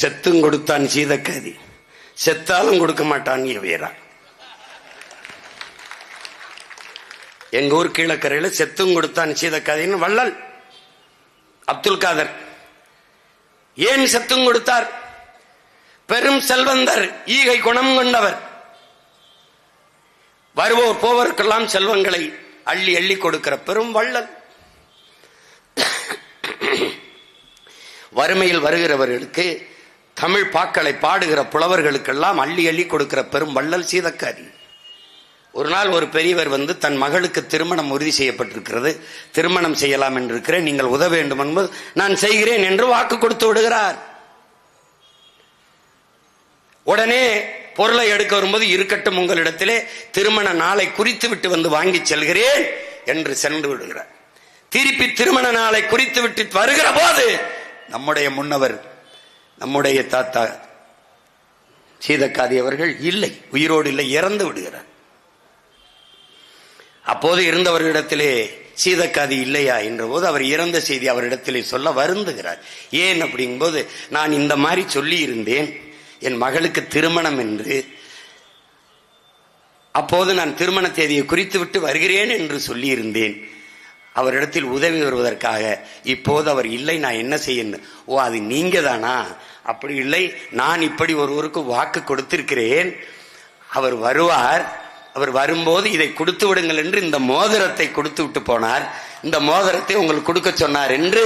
செத்தும் கொடுத்தான் சீதக்காதி. செத்தாலும் கொடுக்க மாட்டான் வீரா எங்க ஊர் கீழக்கரையில செத்தும் கொடுத்தான் சீதக்காதின்னு வள்ளல் அப்துல் காதர். ஏன் செத்தும் கொடுத்தார்? பெரும் செல்வந்தர் ஈகை குணம் கொண்டவர். வருவோர் போவருக்கெல்லாம் செல்வங்களை அள்ளி அள்ளி கொடுக்கிற பெரும் வள்ளல். வறுமையில் வருகிறவர்களுக்கு தமிழ் பாக்களை பாடுகிற புலவர்களுக்கெல்லாம் அள்ளி அள்ளி கொடுக்கிற பெரும் வள்ளல் சீதக்காரி. ஒரு நாள் ஒரு பெரியவர் வந்து தன் மகளுக்கு திருமணம் உறுதி செய்யப்பட்டிருக்கிறது. திருமணம் செய்யலாம் என்று இருக்கிறேன் நீங்கள் உதவ வேண்டும் என்பது நான் செய்கிறேன் என்று வாக்கு கொடுத்து விடுகிறார். உடனே பொருளை எடுக்க வரும்போது இருக்கட்டும் உங்களிடத்திலே திருமண நாளை குறித்து விட்டு வந்து வாங்கி செல்கிறேன் என்று சென்று விடுகிறார். திருப்பி திருமண நாளை குறித்து விட்டு வருகிற போது நம்முடைய முன்னவர் நம்முடைய தாத்தா சீதக்காதி அவர்கள் இல்லை உயிரோடு இல்லை இறந்து விடுகிறார். அப்போது இருந்தவர்களிடத்திலே சீதக்காதி இல்லையா என்ற போது அவர் இறந்த செய்தி அவரிடத்திலே சொல்ல வருந்துகிறார். ஏன் அப்படிங்கும்போது நான் இந்த மாதிரி சொல்லி இருந்தேன் என் மகளுக்கு திருமணம் என்று. அப்போது நான் திருமண தேதியை குறித்து விட்டு வருகிறேன் என்று சொல்லியிருந்தேன். அவரிடத்தில் உதவி வருவதற்காக இப்போது அவர் இல்லை நான் என்ன செய்யணும் ஓ அது நீங்க தானா அப்படி இல்லை நான் இப்படி ஒருவருக்கு வாக்கு கொடுத்திருக்கிறேன். அவர் வருவார். அவர் வரும்போது இதை கொடுத்து விடுங்கள் என்று இந்த மோதிரத்தை கொடுத்து விட்டு போனார். இந்த மோதிரத்தை உங்களுக்கு கொடுக்க சொன்னார் என்று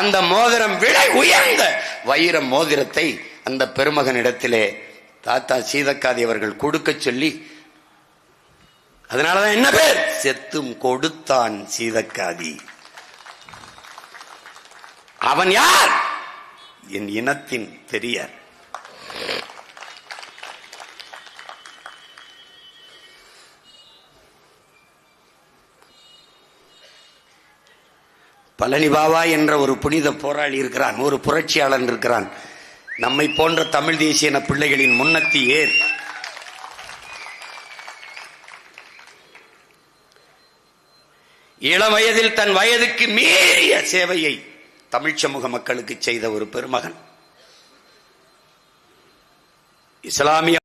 அந்த மோதிரம் விலை உயர்ந்த வைர மோதிரத்தை அந்த பெருமகனிடத்திலே தாத்தா சீதக்காதி அவர்கள் கொடுக்க சொல்லி அதனாலதான் என்ன பேர்? செத்தும் கொடுத்தான் சீதக்காதி. அவன் யார்? என் இனத்தின் பெரியார். பழனி பாபா என்ற ஒரு புனித போராளி இருக்கிறான் ஒரு புரட்சியாளன் இருக்கிறான். நம்மை போன்ற தமிழ் தேசியன பிள்ளைகளின் முன்னத்தி ஏர் இளவயதில் வயதில் தன் வயதுக்கு மீறிய சேவையை தமிழ் சமூக மக்களுக்கு செய்த ஒரு பெருமகன். இஸ்லாமிய